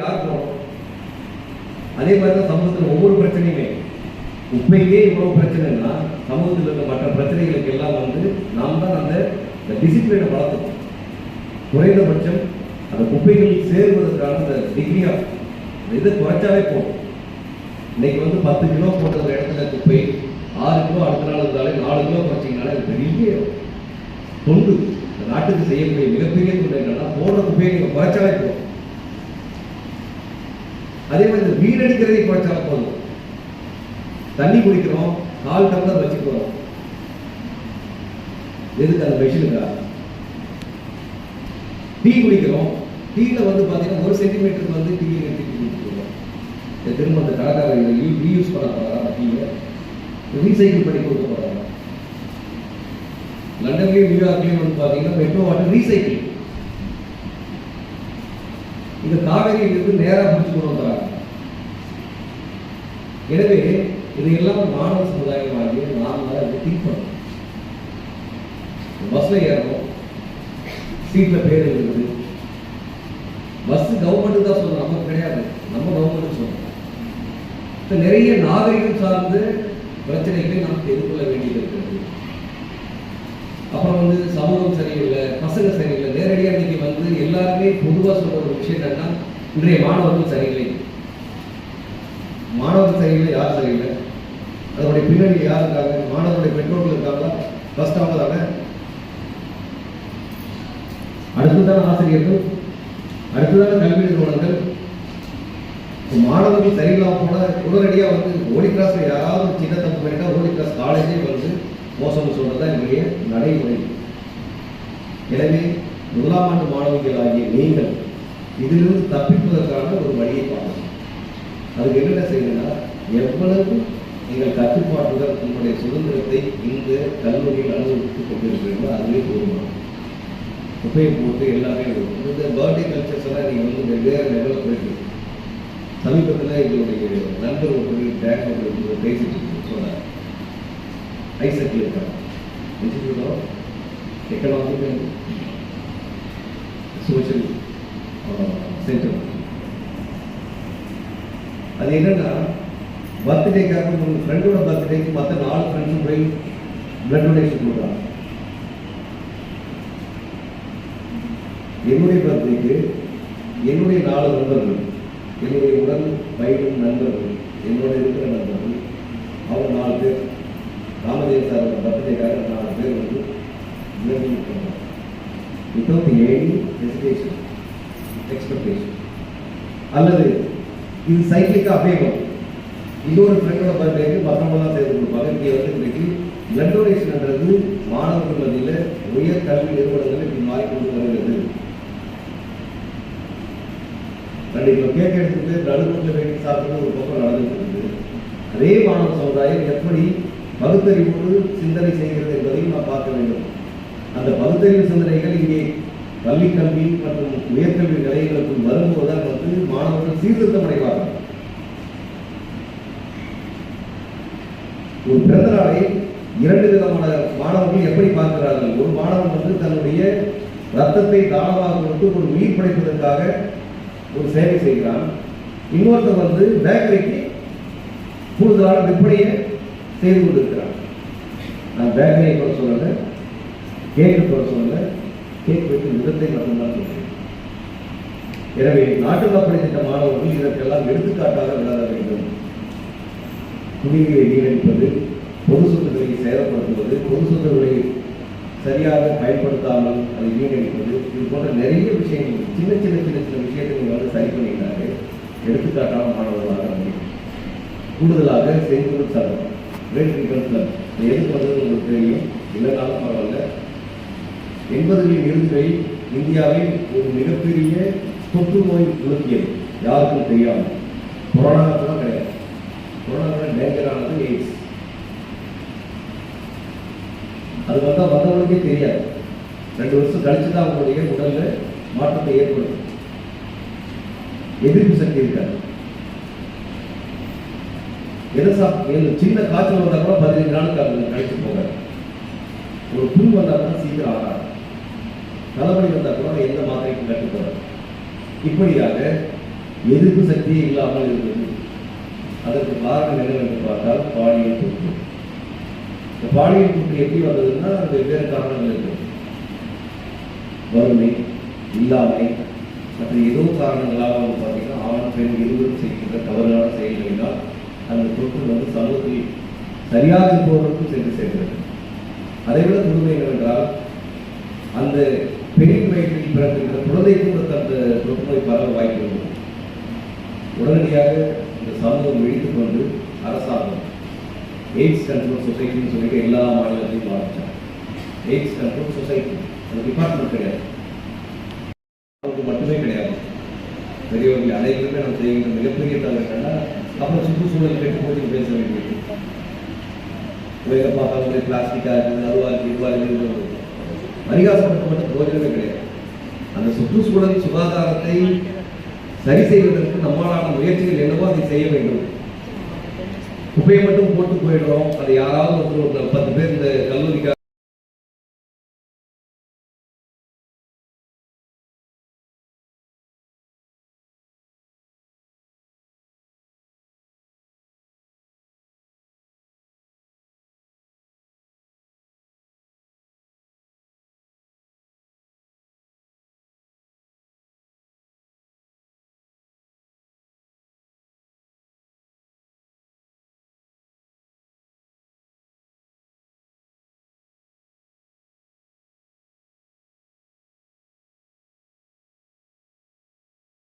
யார் போறோம் அதே மாதிரி தான் சமூகத்தில் ஒவ்வொரு பிரச்சனையுமே. உண்மைக்கே இவ்வளோ பிரச்சனைனா சமூகத்தில் இருக்க மற்ற பிரச்சனைகளுக்கு எல்லாம் வந்து நாம் தான் அந்த டிசிப்ளினை வளர்த்துக்கணும். குறைந்தபட்சம் அந்த குப்பைகள் சேருவதற்கான அந்த டிகிரி ஆஃப் இதை குறைச்சாலே போதும். இன்னைக்கு வந்து பத்து கிலோ போட்ட ஒரு இடத்துல குப்பை ஆறு கிலோ அடுத்த நாள் இருந்தாலே நாலு கிலோ குறைச்சிங்கனாலே அது பெரிய தொண்டு. நாட்டுக்கு செய்யக்கூடிய மிகப்பெரிய தொண்டு என்னன்னா போடுற குப்பையை நீங்கள் குறைச்சாலே போதும். அதே மாதிரி இந்த வீடடிக்கிறதை குறைச்சாலே போதும். தண்ணி குடிக்கிறோம் கால் டம்ளர் வச்சுக்கிறோம். எதுக்கு அந்த மெஷினுக்கா டீ குடிக்கிறோம். டீல வந்து பாத்தீங்கன்னா ஒரு சென்டிமீட்டருக்கு வந்து டீ எடுத்து குடிச்சிருக்கோம் இந்த திரும்ப அந்த கடைக்காரர் ரீயூஸ் பண்ண போறாங்க டீயை ரீசைக்கிள் பண்ணி கொடுக்க போறாங்க. லண்டன்லயும் நியூயார்க்லயும் வந்து பாத்தீங்கன்னா மெட்ரோ வாட்டர் ரீசைக்கிள் இந்த காவேரியிலிருந்து நேரா முடிச்சு கொண்டு வந்தாங்க. எனவே இதையெல்லாம் மாணவ சமுதாயமாகிய நாம் தான் இதை திங்க் பண்ணணும். பஸ்ல ஏறணும். சீட்ல பேர் இருக்குது பஸ் கவர்மெண்ட் தான் சொல்லணும். நமக்கு கிடையாது. நம்ம கவர்மெண்ட் சொல்லணும். இப்போ நிறைய நாகரிகம் சார்ந்த பிரச்சனைகளை நமக்கு எதிர்கொள்ள வேண்டியது இருக்கிறது. அப்புறம் வந்து சமூகம் சரியில்லை பசங்க சரியில்லை. எல்லாருமே பொதுவாக சொல்ற ஒரு விஷயம் என்னன்னா இன்றைய மாணவர்கள் சரியில்லை. மாணவர்கள் சரியில்லை யார் சரியில்லை? அதனுடைய பின்னணி யார் இருக்காங்க? மாணவருடைய பெற்றோர்கள் இருக்காங்களா? ஃபர்ஸ்ட் அவங்க. தானே அடுத்ததான ஆசிரியர்கள் அடுத்ததான கல்வி நிறுவனங்கள். மாணவர்கள் சரியில்லாம போனா உடனடியாக வந்து ஓடி கிளாஸ்ல யாராவது சின்ன தப்பு பண்ணிட்டா ஓடி கிளாஸ் காலேஜே வந்து மோசம்னு சொல்றதுதான் என்னுடைய நடைமுறை. எனவே முதலாம் ஆண்டு மாணவிகளாகிய நீங்கள் இதிலிருந்து தப்பிப்பதற்கான ஒரு வழியை பார்க்கணும் அதுக்கு என்னென்ன செய்யணும்னா எவ்வளவு நீங்கள் கட்டுப்பாட்டுடன் உங்களுடைய சுதந்திரத்தை இந்த கல்லூரியில் அனுபவித்துக் கொண்டிருக்கிறீர்களோ அதுவே போதுமானது. குப்பையை போட்டு எல்லாமே இருக்கும் இந்த பர்த்டே கல்ச்சர்ஸ் எல்லாம் நீங்கள் வந்து வெவ்வேறு லெவலில் போயிட்டு சமீபத்தில் எங்களுடைய நண்பர் ஒருத்தர் பெங்களூர் பேசிட்டு சொன்னார். ஐசக்கில் இருக்காங்க எக்கனாமிக் சோஷியல் சென்டர் அது என்னன்னா பர்த்டேக்காக உங்கள் ஃப்ரெண்டோட பர்த்டேக்கு மற்ற நாலு ஃப்ரெண்ட்ஸும் போய் பிளட் டொனேஷன் கொடுக்குறாங்க என்னுடைய பர்த்டேக்கு என்னுடைய நாலு நண்பர்கள் என்னுடைய உடல் பயிலும் நண்பர்கள் என்னோட இருக்கிற நண்பர்கள் அவங்க நாலு பேர் ராமதேவ் சார் பர்த்டேக்காக நாலு பேர் வந்து வித்தவுட் எனி ஹெசிடேஷன் எக்ஸ்பெக்டேஷன் அல்லது இது சைக்கிளிக்காக அப்படியே வரும் இன்னொரு ஃப்ரெண்டோட பர்த்டேக்கு மற்றவங்களாம் சேர்த்து கொடுப்பாங்க இங்கே வந்து இன்றைக்கு பிளட் டொனேஷன்ன்றது மாணவர்கள் மத்தியில் உயர் கல்வி நிறுவனங்கள் இப்படி மாறிக்கொண்டு வருகிறது. ரெண்டு கிலோ கேக் எடுத்துட்டு நடுவில் வேண்டி சாப்பிட்டு ஒரு பக்கம் நடந்துட்டு இருக்குது. அதே மாணவ சமுதாயம் எப்படி பகுத்தறிவோடு சிந்தனை செய்கிறது என்பதையும் நான் பார்க்க வேண்டும். அந்த பகுத்தறிவு சிந்தனைகள் இங்கே பள்ளி கல்வி மற்றும் உயர்கல்வி நிலையங்களுக்குள் வரும்போதுதான் வந்து மாணவர்கள் சீர்திருத்தம் அடைவார்கள் ஒரு பிறந்த நாளை இரண்டு விதமான மாணவர்கள் எப்படி பார்க்கிறார்கள்? ஒரு மாணவன் வந்து தன்னுடைய ரத்தத்தை தானமாக கொடுத்து ஒரு உயிர் படைப்பதற்காக ஒரு சேவை செய்கிறான். இன்னொருத்தர் வந்து பேக்கரிக்கு கூடுதலான விற்பனையை செய்து கொண்டிருக்கிறான். நான் பேக்கரியை கூட சொல்லலை. கேக்கு கூட கேக் வைக்கும் விதத்தை மட்டும்தான் சொல்றேன். எனவே நாட்டு காப்பீடு திட்ட மாணவர்கள் இதற்கெல்லாம் எடுத்துக்காட்டாக விளங்க வேண்டும். குடிநீரை வீணடிப்பது பொது சொத்துக்களை சேதப்படுத்துவது பொது சொத்துக்களை சரியாக பயன்படுத்தாமல் அதை வீணடிப்பது இது போன்ற நிறைய விஷயங்கள் சின்ன சின்ன சின்ன சின்ன விஷயத்தை நீங்கள் வந்து சரி பண்ணிட்டாரு எடுத்துக்காட்டான மாணவர்களாக முடியும் கூடுதலாக செய்திகள் சட்டம் கிரேட் ட்ரீட்மெண்ட் கிளப் எதுக்கு வந்தது உங்களுக்கு தெரியும்? இல்லைனாலும் பரவாயில்ல. எண்பதுகளின் இறுதிகளில் இந்தியாவில் ஒரு மிகப்பெரிய தொற்று நோய் உலகியது யாருக்கும் தெரியாமல் கொரோனா கூட கிடையாது. கொரோனா கூட டேஞ்சரானது எய்ட்ஸ் அது வந்தால் வந்தவங்களுக்கே தெரியாது. ரெண்டு வருஷம் கழிச்சு தான் அவங்களுடைய உடல்ல மாற்றத்தை ஏற்படுத்தும். எதிர்ப்பு சக்தி இருக்காது. எதை சாப்பிட்டு சின்ன காய்ச்சல் வந்தால் கூட பதினஞ்சு நாளுக்கு அது கழிச்சு போக ஒரு புண் வந்தால் கூட சீக்கிரம் ஆகாது. தலைவலி வந்தால் கூட எந்த மாத்திரைக்கும் கட்டுப்படும் இப்படியாக எதிர்ப்பு சக்தியே இல்லாமல் இருந்தது. அதற்கு காரணம் என்னவென்று பார்த்தால் பாலியல் தொற்று இந்த பாலியல் தொற்று எப்படி வந்ததுன்னா வெவ்வேறு காரணங்கள் இருக்கு. வறுமை இல்லாமை மற்ற ஏதோ காரணங்களாக வந்து பார்த்தீங்கன்னா ஆண் பெண் இருவரும் செய்கின்ற தவறான செயல்களினால் அந்த தொற்று வந்து சமூகத்தில் சரியாக இருப்பவர்களுக்கும் சென்று சேர்கிறது. அதை விட கொடுமை என்னவென்றால் அந்த பெண் வயிற்றில் பிறந்திருக்கிற குழந்தைக்கும் கூட அந்த தொற்றுநோய் பரவ வாய்ப்பு உள்ளது உடனடியாக இந்த சமூகம் விழித்துக் கொண்டு அரசாங்கம் எய்ட்ஸ் கண்ட்ரோல் சொசைட்டின்னு சொல்லிட்டு எல்லா மாநிலத்தையும் ஆரம்பிச்சாங்க. எய்ட்ஸ் கண்ட்ரோல் சொசைட்டி அந்த டிபார்ட்மெண்ட் கிடையாது. அவங்களுக்கு மட்டுமே கிடையாது. பெரியவர்கள் அனைவருமே நம்ம செய்கின்ற மிகப்பெரிய தவறு என்னன்னா அப்புறம் சுற்றுச்சூழல் கேட்டு போட்டு பேச வேண்டியது. உலக பார்த்தாலும் பிளாஸ்டிக்காக இருக்குது அதுவாக இருக்குது இதுவாக இருக்குது பரிகாசப்பட்டு மட்டும் பிரயோஜனமே கிடையாது அந்த சுற்றுச்சூழல் சுகாதாரத்தை சரி செய்வதற்கு நம்மளான முயற்சிகள் என்னவோ அதை செய்ய வேண்டும். குப்பையை மட்டும் போட்டு போயிடுறோம். அதை யாராவது ஒருத்தர் ஒரு பத்து பேர் இந்த